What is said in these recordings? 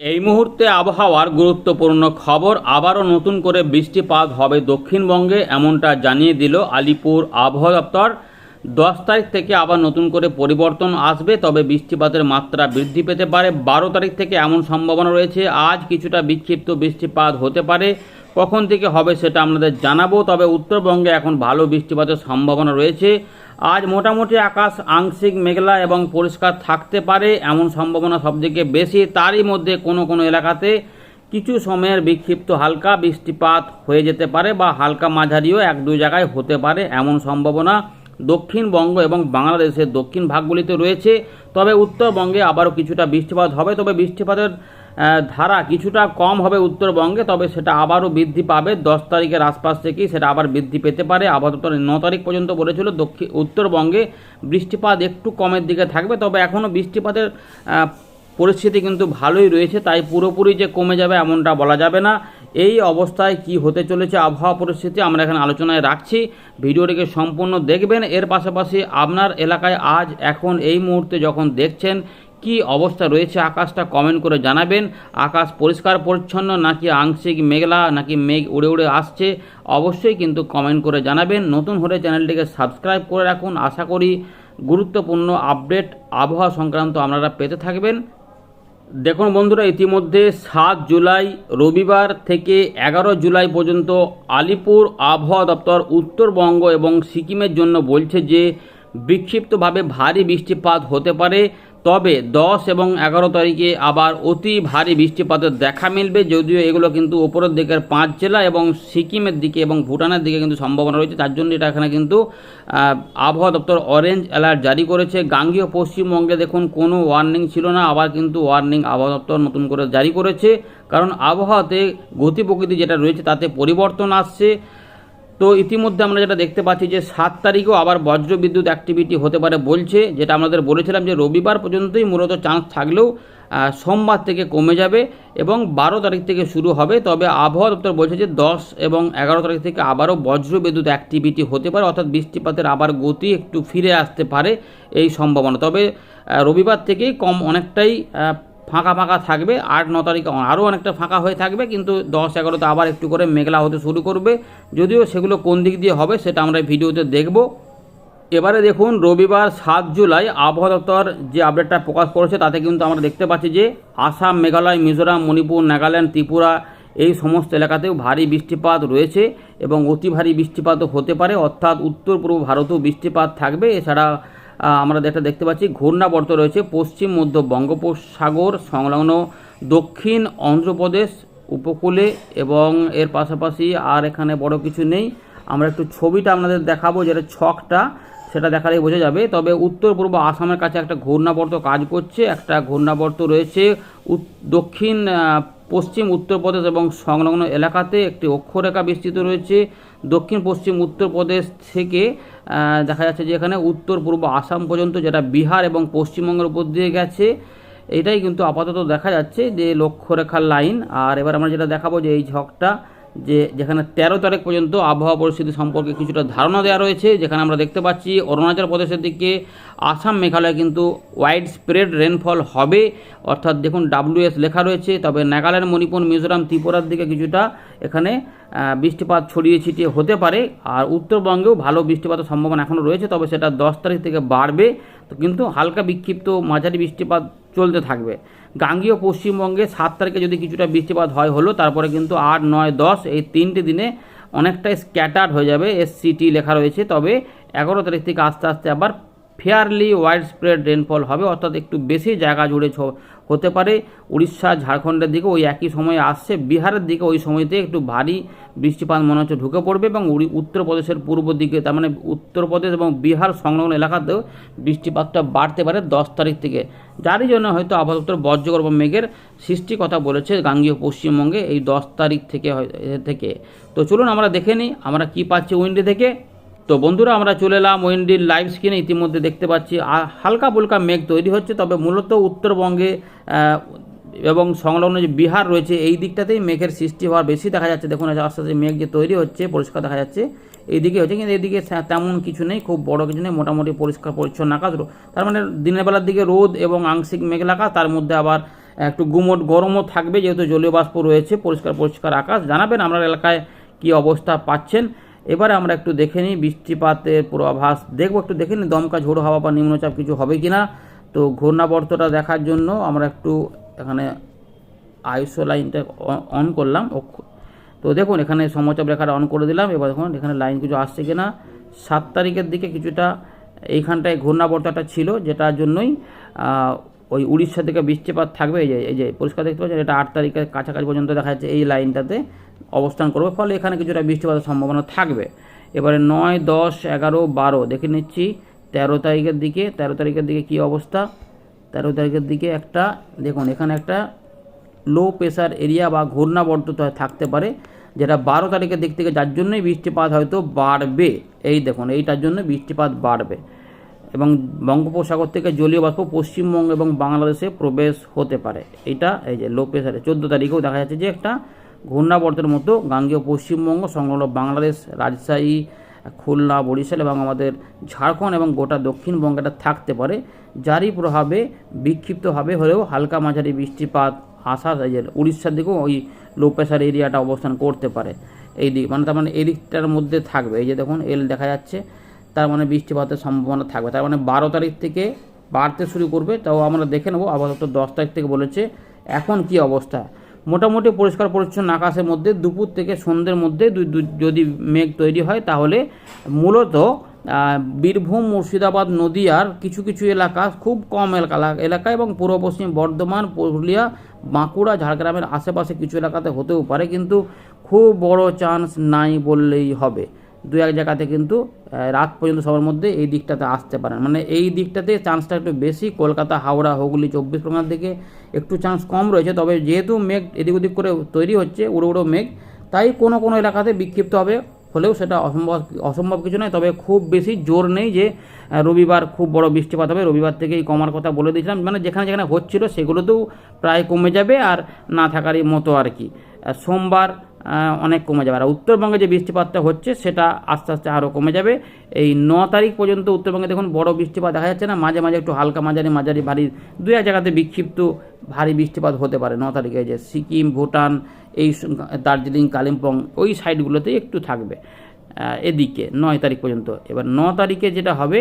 এই মুহূর্তে আবহাওয়ার গুরুত্বপূর্ণ খবর আবারও নতুন করে বৃষ্টিপাত হবে দক্ষিণবঙ্গে এমনটা জানিয়ে দিল আলিপুর আবহাওয়া দপ্তর। দশ তারিখ থেকে আবার নতুন করে পরিবর্তন আসবে, তবে বৃষ্টিপাতের মাত্রা বৃদ্ধি পেতে পারে। বারো তারিখ থেকে এমন সম্ভাবনা রয়েছে, আজ কিছুটা বিক্ষিপ্ত বৃষ্টিপাত হতে পারে। কখন থেকে হবে সেটা আপনাদের জানাব, তবে উত্তরবঙ্গে এখন ভালো বৃষ্টিপাতের সম্ভাবনা রয়েছে। আজ মোটামুটি আকাশ আংশিক মেঘলা এবং পরিষ্কার থাকতে পারে, এমন সম্ভাবনা সবথেকে বেশি। তারই মধ্যে কোনো কোনো এলাকাতে কিছু সময়ের বিক্ষিপ্ত হালকা বৃষ্টিপাত হয়ে যেতে পারে বা হালকা মাঝারিও এক দুই জায়গায় হতে পারে, এমন সম্ভাবনা দক্ষিণবঙ্গ এবং বাংলাদেশের দক্ষিণ ভাগগুলিতে রয়েছে। তবে উত্তরবঙ্গে আবারও কিছুটা বৃষ্টিপাত হবে, তবে বৃষ্টিপাতের ধারা কিছুটা কম হবে উত্তরবঙ্গে, তবে সেটা আবারও বৃদ্ধি পাবে। দশ তারিখের আশপাশ থেকেই সেটা আবার বৃদ্ধি পেতে পারে। আপাতত ন তারিখ পর্যন্ত বলেছিল, দক্ষিণ, উত্তরবঙ্গে বৃষ্টিপাত একটু কমের দিকে থাকবে, তবে এখনও বৃষ্টিপাতের পরিস্থিতি কিন্তু ভালোই রয়েছে, তাই পুরোপুরি যে কমে যাবে এমনটা বলা যাবে না। এই অবস্থায় কি হতে চলেছে আবহাওয়া পরিস্থিতি আমরা এখানে আলোচনায় রাখছি। ভিডিওটিকে সম্পূর্ণ দেখবেন। এর পাশাপাশি আপনার এলাকায় আজ, এখন এই মুহূর্তে যখন দেখছেন কি অবস্থা রয়েছে আকাশটা কমেন্ট করে জানাবেন। আকাশ পরিষ্কার, পরিচ্ছন্ন, নাকি আংশিক মেঘলা, নাকি মেঘ উড়ে উড়ে আসছে? অবশ্যই কিন্তু কমেন্ট করে জানাবেন। নতুন হলে চ্যানেলটিকে সাবস্ক্রাইব করে রাখুন। আশা করি গুরুত্বপূর্ণ আপডেট আবহাওয়া সংক্রান্ত আপনারা পেতে থাকবেন। দেখুন বন্ধুরা, ইতিমধ্যে সাত জুলাই রবিবার থেকে এগারো জুলাই পর্যন্ত আলিপুর আবহাওয়া দপ্তর উত্তরবঙ্গ এবং সিকিমের জন্য বলছে যে, বিক্ষিপ্তভাবে ভারী বৃষ্টিপাত হতে পারে। তবে দশ এবং এগারো তারিখে আবার অতি ভারী বৃষ্টিপাতের দেখা মিলবে, যদিও এগুলো কিন্তু ওপরের দিকের পাঁচ জেলা এবং সিকিমের দিকে এবং ভুটানের দিকে কিন্তু সম্ভাবনা রয়েছে। তার জন্য এটা এখানে কিন্তু আবহাওয়া দপ্তর অরেঞ্জ অ্যালার্ট জারি করেছে। গাঙ্গীয় পশ্চিমবঙ্গে দেখুন, কোনো ওয়ার্নিং ছিল না, আবার কিন্তু ওয়ার্নিং আবহাওয়া দপ্তর নতুন করে জারি করেছে। কারণ আবহাওয়াতে গতি প্রকৃতি যেটা রয়েছে তাতে পরিবর্তন আসছে। তো ইতিমধ্যে আমরা যেটা দেখতে পাচ্ছি যে সাত তারিখেও আবার বজ্র বিদ্যুৎ অ্যাক্টিভিটি হতে পারে বলছে, যেটা আমাদের বলেছিলাম যে রবিবার পর্যন্তই মূলত চান্স থাকলেও সোমবার থেকে কমে যাবে এবং বারো তারিখ থেকে শুরু হবে। তবে আবহাওয়া দপ্তর বলছে যে দশ এবং এগারো তারিখ থেকে আবারও বজ্র বিদ্যুৎ অ্যাক্টিভিটি হতে পারে, অর্থাৎ বৃষ্টিপাতের আবার গতি একটু ফিরে আসতে পারে এই সম্ভাবনা। তবে রবিবার থেকেই কম অনেকটাই ফাঁকা ফাঁকা থাকবে, আট ন তারিখে আরও অনেকটা ফাঁকা হয়ে থাকবে, কিন্তু দশ এগারোতে আবার একটু করে মেঘলা হতে শুরু করবে। যদিও সেগুলো কোন দিক দিয়ে হবে সেটা আমরা ভিডিওতে দেখব। এবারে দেখুন, রবিবার সাত জুলাই আবহাওয়া দপ্তর যে আপডেটটা প্রকাশ করেছে, তাতে কিন্তু আমরা দেখতে পাচ্ছি যে আসাম, মেঘালয়, মিজোরাম, মণিপুর, নাগাল্যান্ড, ত্রিপুরা এই সমস্ত এলাকাতেও ভারী বৃষ্টিপাত রয়েছে এবং অতি ভারী বৃষ্টিপাতও হতে পারে। অর্থাৎ উত্তর পূর্ব ভারতেও বৃষ্টিপাত থাকবে। এছাড়া আমরা যেটা দেখতে পাচ্ছি। ঘূর্ণাবর্ত রয়েছে পশ্চিম, মধ্য বঙ্গোপসাগর, সংলগ্ন দক্ষিণ অন্ধ্রপ্রদেশ উপকূলে এবং এর পাশাপাশি আর এখানে বড় কিছু নেই। আমরা একটু ছবিটা আপনাদের দেখাবো, যেটা ছকটা, সেটা দেখালেই বোঝা যাবে। তবে উত্তর পূর্ব আসামের কাছে একটা ঘূর্ণাবর্ত কাজ করছে। একটা ঘূর্ণাবর্ত রয়েছে দক্ষিণ পশ্চিম, উত্তরপ্রদেশ এবং সংলগ্ন এলাকাতে একটি অক্ষরেখা বিস্তৃত রয়েছে। দক্ষিণ, পশ্চিম, উত্তরপ্রদেশ থেকে দেখা যাচ্ছে যে এখানে উত্তর, পূর্ব আসাম পর্যন্ত যেটা বিহার এবং পশ্চিমবঙ্গের উপর দিয়ে গেছে, এটাই কিন্তু আপাতত দেখা যাচ্ছে যে লক্ষ্যরেখার লাইন। আর এবার আমরা যেটা দেখাবো যে এই ঝকটা যে যেখানে তেরো তারিখ পর্যন্ত আবহাওয়া পরিস্থিতি সম্পর্কে কিছুটা ধারণা দেওয়া রয়েছে, যেখানে আমরা দেখতে পাচ্ছি অরুণাচল প্রদেশের দিকে, আসাম, মেঘালয় কিন্তু ওয়াইড স্প্রেড রেনফল হবে। অর্থাৎ দেখুন ডাব্লিউএস লেখা রয়েছে, তবে নাগাল্যান্ড, মণিপুর, মিজোরাম, ত্রিপুরার দিকে কিছুটা এখানে বৃষ্টিপাত ছড়িয়ে ছিটিয়ে হতে পারে। আর উত্তরবঙ্গেও ভালো বৃষ্টিপাতের সম্ভাবনা এখনও রয়েছে, তবে সেটা দশ তারিখ থেকে বাড়বে। তো কিন্তু হালকা বিক্ষিপ্ত মাঝারি বৃষ্টিপাত চলতে থাকবে। গাঙ্গীয় পশ্চিমবঙ্গে সাত তারিখে যদি কিছুটা বৃষ্টিপাত হয় হলো, তারপরে কিন্তু আট, নয়, দশ এই তিনটি দিনে অনেকটাই স্ক্যাটার্ড হয়ে যাবে এসসিটি লেখা রয়েছে। তবে এগারো তারিখ থেকে আস্তে আস্তে আবার ফেয়ারলি ওয়াইড স্প্রেড রেনফল হবে, অর্থাৎ একটু বেশি জায়গা জুড়ে হতে পারে। উড়িষ্যা, ঝাড়খণ্ডের দিকে ওই একই সময়ে আসছে। বিহারের দিকে ওই সময়তে একটু ভারী বৃষ্টিপাত মনে হচ্ছে ঢুকে পড়বে এবং উত্তরপ্রদেশের পূর্ব দিকে, তার মানে উত্তরপ্রদেশ এবং বিহার সংলগ্ন এলাকাতেও বৃষ্টিপাতটা বাড়তে পারে দশ তারিখ থেকে। যারই জন্য হয়তো আবহাওয়া বজ্রগর্ভ মেঘের সৃষ্টির কথা বলেছে গাঙ্গীয় পশ্চিমবঙ্গে এই দশ তারিখ থেকে থেকে। তো চলুন আমরা দেখে নিই, আমরা কি পাচ্ছি উইন্ডি থেকে। তো বন্ধুরা, আমরা চলে এলাম ওয়েন্ডির লাইভ স্ক্রিনে ইতিমধ্যে দেখতে পাচ্ছি হালকা ফুলকা মেঘ তৈরি হচ্ছে, তবে মূলত উত্তরবঙ্গে এবং সংলগ্ন যে বিহার রয়েছে, এই দিকটাতেই মেঘের সৃষ্টি হওয়ার বেশি দেখা যাচ্ছে। দেখুন আস্তে আস্তে মেঘ যে তৈরি হচ্ছে, পরিষ্কার দেখা যাচ্ছে, এইদিকে হচ্ছে, কিন্তু এদিকে তেমন কিছু নেই, খুব বড় কিছু নেই, মোটামুটি পরিষ্কার, পরিচ্ছন্ন আকাশ তার মানে দিনের বেলার দিকে রোদ এবং আংশিক মেঘলা আকাশ তার মধ্যে আবার একটু গুমট গরমও থাকবে, যেহেতু জলীয় বাষ্প রয়েছে, পরিষ্কার পরিষ্কার আকাশ। জানাবেন, আপনার এলাকায় কি অবস্থা পাচ্ছেন। এবারে আমরা একটু দেখে নিই, বৃষ্টিপাতের পূর্বাভাস। দেখব, একটু দেখে নিই দমকা ঝোড়ো হাওয়া বা নিম্নচাপ কিছু হবে কি না তো ঘূর্ণাবর্তটা দেখার জন্য আমরা একটু এখানে আইসো লাইনটা অন করলাম। তো দেখুন, এখানে সমচাপ রেখাটা অন করে দিলাম। এবার দেখুন, এখানে লাইন কিছু আসছে কিনা। সাত তারিখের দিকে কিছুটা এইখানটায় ঘূর্ণাবর্তটা ছিল, যেটার জন্যই ওই উড়িষ্যা থেকে বৃষ্টিপাত থাকবে, এই যে এই যে পরিষ্কার দেখতে পাচ্ছেন, এটা আট তারিখের কাছাকাছি পর্যন্ত দেখা যাচ্ছে এই লাইনটাতে অবস্থান করবে, ফলে এখানে কিছুটা বৃষ্টিপাতের সম্ভাবনা থাকবে। এবারে নয়, দশ, এগারো, বারো, দেখে নিচ্ছি, তেরো তারিখের দিকে, তেরো তারিখের দিকে কী অবস্থা? তেরো তারিখের দিকে একটা, দেখুন, এখানে একটা লো প্রেশার এরিয়া বা ঘূর্ণাবর্ত থাকতে পারে, যেটা বারো তারিখের দিক থেকে, যার জন্যই বৃষ্টিপাত হয়তো বাড়বে। এই দেখুন, এইটার জন্য বৃষ্টিপাত বাড়বে। এবং বঙ্গোপসাগর থেকে জলীয় বাষ্প পশ্চিমবঙ্গ এবং বাংলাদেশে প্রবেশ হতে পারে। এটা এই যে লো প্রেশারে চোদ্দ তারিখেও দেখা যাচ্ছে যে একটা ঘূর্ণাবর্তের মতো গাঙ্গেয় পশ্চিমবঙ্গ সংলগ্ন বাংলাদেশ, রাজশাহী, খুলনা, বরিশাল এবং আমাদের ঝাড়খণ্ড এবং গোটা দক্ষিণবঙ্গে এটা থাকতে পারে। যারই প্রভাবে বিক্ষিপ্তভাবে হলেও হালকা মাঝারি বৃষ্টিপাত আসা উড়িষ্যার দিকেও ওই লো প্রেশার এরিয়াটা অবস্থান করতে পারে। এই দিক মানে তার মানে এই দিকটার মধ্যে থাকবে। এই যে দেখুন, এল দেখা যাচ্ছে। তার মানে বৃষ্টিপাতের সম্ভাবনা থাকবে। তার মানে বারো তারিখ থেকে বাড়তে শুরু করবে, তাও আমরা দেখে নেব। আপাতত দশ তারিখ থেকে বলেছে, এখন কি অবস্থা? মোটামুটি পরিষ্কার পরিচ্ছন্ন আকাশের মধ্যে, দুপুর থেকে সন্ধ্যের মধ্যে যদি মেঘ তৈরি হয়, তাহলে মূলত বীরভূম, মুর্শিদাবাদ, নদীয়ার কিছু কিছু এলাকা, খুব কম এলাকা এলাকা এবং পূর্ব পশ্চিম বর্ধমান, পুরুলিয়া, বাঁকুড়া, ঝাড়গ্রামের আশেপাশে কিছু এলাকাতে হতেও পারে, কিন্তু খুব বড় চান্স নাই বললেই হবে। দু এক জায়গাতে কিন্তু রাত পর্যন্ত সবার মধ্যে এই দিকটাতে আসতে পারেন। মানে এই দিকটাতে চান্সটা একটু বেশি, কলকাতা, হাওড়া, হুগলি, চব্বিশ পরগনার দিকে একটু চান্স কম রয়েছে। তবে যেহেতু মেঘ এদিক ওদিক করে তৈরি হচ্ছে, উড়ো উড়ো মেঘ, তাই কোনো কোনো এলাকাতে বিক্ষিপ্ত হবে হলেও সেটা অসম্ভব অসম্ভব কিছু নয়। তবে খুব বেশি জোর নেই যে রবিবার খুব বড় বৃষ্টিপাত হবে। রবিবার থেকেই কমার কথা বলে দিয়েছিলাম। মানে যেখানে যেখানে হচ্ছিল সেগুলোতেও প্রায় কমে যাবে আর না থাকারই মতো আর কি। সোমবার অনেক কমে যাবে। আর উত্তরবঙ্গে যে বৃষ্টিপাতটা হচ্ছে, সেটা আস্তে আস্তে আরও কমে যাবে। এই ন তারিখ পর্যন্ত উত্তরবঙ্গে দেখুন বড় বৃষ্টিপাত দেখা যাচ্ছে না, মাঝে মাঝে একটু হালকা মাঝারি মাঝারি ভারী দু এক জায়গাতে বিক্ষিপ্ত ভারী বৃষ্টিপাত হতে পারে ন তারিখে। যে সিকিম, ভুটান, এই দার্জিলিং, কালিম্পং, ওই সাইডগুলোতেই একটু থাকবে। এদিকে নয় তারিখ পর্যন্ত। এবার ন তারিখে যেটা হবে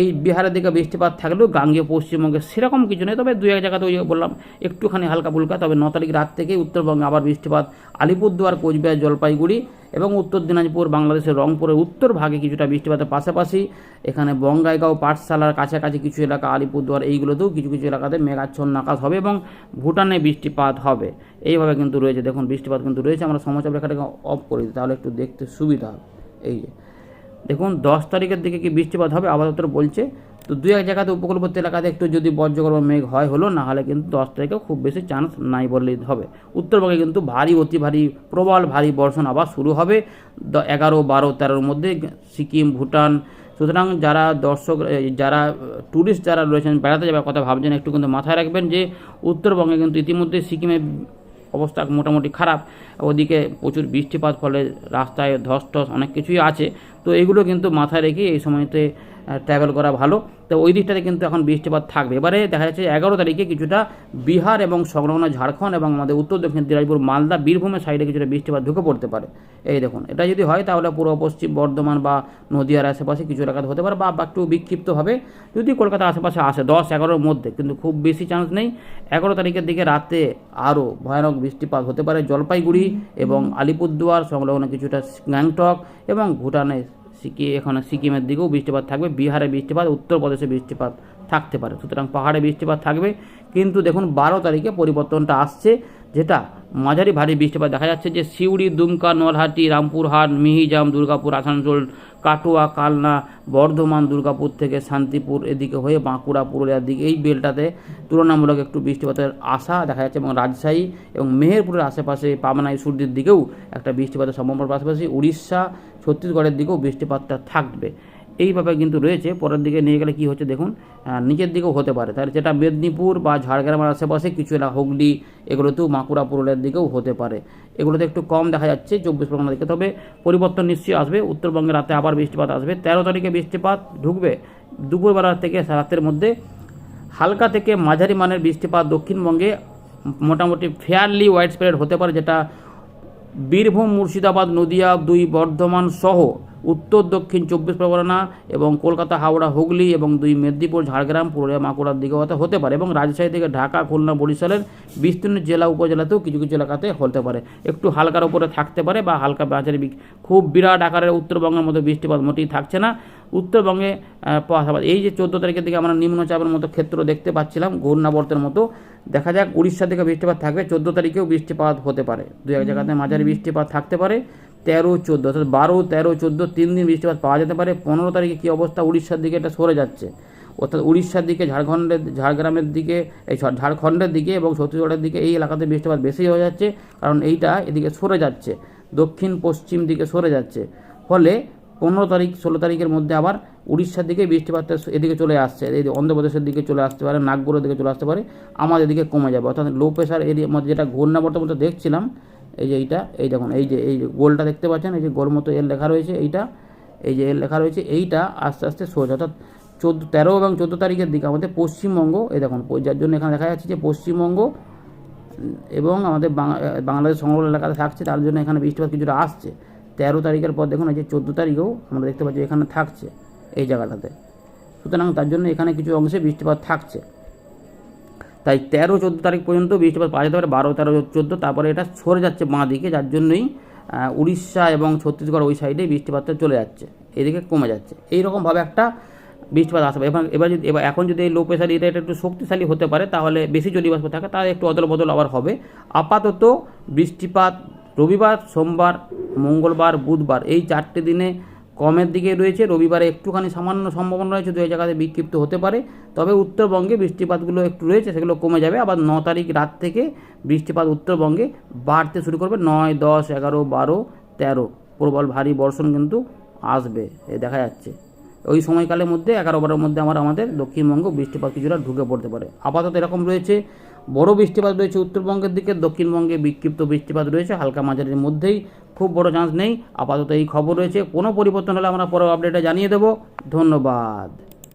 এই বিহারের দিকে বৃষ্টিপাত থাকলেও গাঙ্গে পশ্চিমবঙ্গে সেরকম কিছু নেই। তবে দু এক জায়গাতে ওই বললাম, একটুখানি হালকা ফুলকা। তবে ন তারিখ রাত থেকে উত্তরবঙ্গে আবার বৃষ্টিপাত। আলিপুরদুয়ার, কোচবিহার, জলপাইগুড়ি এবং উত্তর দিনাজপুর, বাংলাদেশের রংপুরের উত্তর ভাগে কিছুটা বৃষ্টিপাতের পাশাপাশি এখানে বঙ্গাইগাঁও, পাঠশালার কাছাকাছি কিছু এলাকা, আলিপুরদুয়ার এইগুলোতেও কিছু কিছু এলাকাতে মেঘাচ্ছন্ন আকাশ হবে এবং ভুটানে বৃষ্টিপাত হবে। এইভাবে কিন্তু রয়েছে, দেখুন বৃষ্টিপাত কিন্তু রয়েছে, আমরা সমস্যা রেখাটাকে অফ করে দিই, তাহলে একটু দেখতে সুবিধা হবে। এই যে দেখুন, দশ তারিখের দিকে কি বৃষ্টিপাত হবে? আপাতত বলছে। তো দু এক জায়গাতে উপকূলবর্তী এলাকাতে একটু যদি বজ্রগর্ভ মেঘ হয়, হলো, না হলে কিন্তু দশ তারিখে খুব বেশি চান্স নাই বললেই হবে। উত্তরবঙ্গে কিন্তু ভারী, অতি ভারী, প্রবল ভারী বর্ষণ আবার শুরু হবে এগারো, বারো, তেরোর মধ্যে। সিকিম, ভুটান, সুতরাং যারা দর্শক যারা ট্যুরিস্ট যারা রয়েছেন, বেড়াতে যাওয়ার কথা ভাবছেন, একটু কিন্তু মাথায় রাখবেন যে, উত্তরবঙ্গে কিন্তু ইতিমধ্যে সিকিমে অবস্থা মোটামুটি খারাপ। ওদিকে প্রচুর বৃষ্টিপাত, ফলে রাস্তায় ধস টস অনেক কিছুই আছে। তো এগুলো কিন্তু মাথায় রেখে এই সময়তে ট্রাভেল করা ভালো। তো ওই দিকটাতে কিন্তু এখন বৃষ্টিপাত থাকবে। এবারে দেখা যাচ্ছে এগারো তারিখে কিছুটা বিহার এবং সংলগ্ন ঝাড়খণ্ড এবং আমাদের উত্তর দক্ষিণ দিনাজপুর, মালদা, বীরভূমের সাইডে কিছুটা বৃষ্টিপাত ঢুকে পড়তে পারে। এই দেখুন, এটা যদি হয় তাহলে পূর্ব, পশ্চিম, বর্ধমান বা নদীয়ার আশেপাশে কিছু এলাকাতে হতে পারে বা একটু বিক্ষিপ্তভাবে যদি কলকাতার আশেপাশে আসে, দশ এগারোর মধ্যে, কিন্তু খুব বেশি চান্স নেই। এগারো তারিখের দিকে রাতে আরও ভয়ানক বৃষ্টিপাত হতে পারে। জলপাইগুড়ি এবং আলিপুরদুয়ার, সংলগ্ন কিছুটা গ্যাংটক এবং ভুটানে সিকি এখানে সিকিমের দিকেও বৃষ্টিপাত থাকবে। বিহারে বৃষ্টিপাত উত্তরপ্রদেশে বৃষ্টিপাত। থাকতে পারে। সুতরাং পাহাড়ে বৃষ্টিপাত থাকবে। কিন্তু দেখুন, বারো তারিখে পরিবর্তনটা আসছে, যেটা মাঝারি ভারী বৃষ্টিপাত দেখা যাচ্ছে যে সিউড়ি, দুমকা, নলহাটি, রামপুরহাট, মিহিজাম, দুর্গাপুর, আসানসোল, কাটোয়া, কালনা, বর্ধমান, দুর্গাপুর থেকে শান্তিপুর এদিকে হয়ে বাঁকুড়া, পুরুলিয়ার দিকে এই বেলটাতে তুলনামূলক একটু বৃষ্টিপাতের আশা দেখা যাচ্ছে এবং রাজশাহী এবং মেহেরপুরের আশেপাশে পাবনা ইসুরদির দিকেও একটা বৃষ্টিপাতের সম্ভাবনার পাশাপাশি উড়িষ্যা, ছত্তিশগড়ের দিকেও বৃষ্টিপাতটা থাকবে। এইভাবে কিন্তু রয়েছে, পরের দিকে নিয়ে গেলে কি হচ্ছে দেখুন নিচের দিকেও হতে পারে। তাহলে যেটা মেদিনীপুর বা ঝাড়গ্রামের আশেপাশে কিছু এলাকা হুগলি, এগুলোতেও বাঁকুড়া পুরুলিয়ার দিকেও হতে পারে। এগুলোতে একটু কম দেখা যাচ্ছে চব্বিশ পরগনা দিকে। তবে পরিবর্তন নিশ্চয়ই আসবে। উত্তরবঙ্গে রাতে আবার বৃষ্টিপাত আসবে। তেরো তারিখে বৃষ্টিপাত ঢুকবে দুপুরবেলা থেকে রাতের মধ্যে। হালকা থেকে মাঝারি মানের বৃষ্টিপাত দক্ষিণবঙ্গে মোটামুটি ফেয়ারলি ওয়াইড স্প্রেড হতে পারে, যেটা বীরভূম, মুর্শিদাবাদ, নদিয়া, দুই বর্ধমান সহ উত্তর, দক্ষিণ চব্বিশ পরগনা এবং কলকাতা, হাওড়া, হুগলি এবং দুই মেদিনীপুর, ঝাড়গ্রাম, পুরুলিয়া বাঁকুড়ার দিকে হতে পারে এবং রাজশাহী থেকে ঢাকা, খুলনা, বরিশালের বিস্তীর্ণ জেলা উপজেলাতেও কিছু কিছু এলাকাতে হতে পারে। একটু হালকার উপরে থাকতে পারে বা হালকা বি- খুব বিরাট আকারের উত্তরবঙ্গের মধ্যে বৃষ্টিপাত মোটেই থাকছে না। উত্তরবঙ্গে পাশাপাশি এই যে চোদ্দ তারিখের দিকে আমরা নিম্নচাপের মতো ক্ষেত্র দেখতে পাচ্ছিলাম, ঘূর্ণাবর্তের মতো। দেখা যাক উড়িষ্যা থেকে বৃষ্টিপাত থাকবে। চোদ্দ তারিখেও বৃষ্টিপাত হতে পারে। দু এক জায়গাতে মাঝারি বৃষ্টিপাত থাকতে পারে। তেরো, চোদ্দ, অর্থাৎ বারো, তেরো, চোদ্দ, তিন দিন বৃষ্টিপাত পাওয়া যেতে পারে। পনেরো তারিখে কী অবস্থা উড়িষ্যার দিকে এটা সরে যাচ্ছে? অর্থাৎ উড়িষ্যার দিকে, ঝাড়খণ্ডের, ঝাড়গ্রামের দিকে, এই ঝাড়খণ্ডের দিকে এবং ছত্তিশগড়ের দিকে এই এলাকাতে বৃষ্টিপাত বেশি হয়ে যাচ্ছে। কারণ এইটা এদিকে সরে যাচ্ছে। দক্ষিণ, পশ্চিম দিকে সরে যাচ্ছে। ফলে পনেরো তারিখ, ষোলো তারিখের মধ্যে আবার উড়িষ্যার দিকে বৃষ্টিপাতটা এদিকে চলে আসছে। এই অন্ধ্রপ্রদেশের দিকে চলে আসতে পারে, নাগপুরের দিকে চলে আসতে পারে, আমাদের দিকে কমে যাবে। অর্থাৎ লো প্রেশার এরিয়ার মধ্যে যেটা ঘূর্ণাবর্তের মধ্যে দেখছিলাম এই যে এইটা, এই দেখুন, এই যে, এই গোলটা দেখতে পাচ্ছেন, এই যে গোল মতো এল লেখা রয়েছে, এইটা, এই যে এল লেখা রয়েছে, এইটা আস্তে আস্তে সোজা। অর্থাৎ চোদ্দ, তেরো এবং চোদ্দ তারিখের দিকে আমাদের পশ্চিমবঙ্গ, এই দেখুন যার জন্য এখানে দেখা যাচ্ছে যে পশ্চিমবঙ্গ এবং আমাদের বাংলা- বাংলাদেশ সংলগ্ন এলাকাতে থাকছে, তার জন্য এখানে বৃষ্টিপাত কিছুটা আসছে। তেরো তারিখের পর দেখুন, এই যে চোদ্দ তারিখেও আমরা দেখতে পাচ্ছি এখানে থাকছে এই জায়গাটাতে। সুতরাং তার জন্য এখানে কিছু অংশে বৃষ্টিপাত থাকছে। তাই তেরো চোদ্দ তারিখ পর্যন্ত বৃষ্টিপাত পাওয়া যেতে পারে, বারো, তেরো চোদ্দ, তারপরে এটা সরে যাচ্ছে বাঁ দিকে, যার জন্যই উড়িষ্যা এবং ছত্তিশগড় ওই সাইডে বৃষ্টিপাতটা চলে যাচ্ছে, এদিকে কমে যাচ্ছে। এইরকমভাবে একটা বৃষ্টিপাত আসবে এবার এবার যদি, এবার এখন যদি এই লো প্রেশার এটা একটু শক্তিশালী হতে পারে, তাহলে বেশি জলীয়বাষ্প থাকে, তাহলে একটু অদল বদল আবার হবে। আপাতত বৃষ্টিপাত রবিবার, সোমবার, মঙ্গলবার, বুধবার, এই চারটে দিনে কমের দিকে রয়েছে। রবিবারে একটুখানি সামান্য সম্ভাবনা রয়েছে দু জায়গাতে বিক্ষিপ্ত হতে পারে। তবে উত্তরবঙ্গে বৃষ্টিপাতগুলো একটু রয়েছে, সেগুলো কমে যাবে। আবার ন তারিখ রাত থেকে বৃষ্টিপাত উত্তরবঙ্গে বাড়তে শুরু করবে। নয়, দশ, এগারো, বারো, তেরো। প্রবল ভারী বর্ষণ কিন্তু আসবে, এ দেখা যাচ্ছে। ওই সময়কালের মধ্যে, এগারো বারোর মধ্যে আমার, আমাদের দক্ষিণবঙ্গ বৃষ্টিপাত কিছুটা ঢুকে পড়তে পারে। আপাতত এরকম রয়েছে বড় বৃষ্টিপাত রয়েছে উত্তরবঙ্গের দিকে, দক্ষিণবঙ্গে বিক্ষিপ্ত বৃষ্টিপাত রয়েছে, হালকা মাঝারির মধ্যেই খুব বড় চান্স নেই। আপাতত এই খবর রয়েছে। কোনো পরিবর্তন হলে আমরা পরে আপডেটে জানিয়ে দেবো। ধন্যবাদ।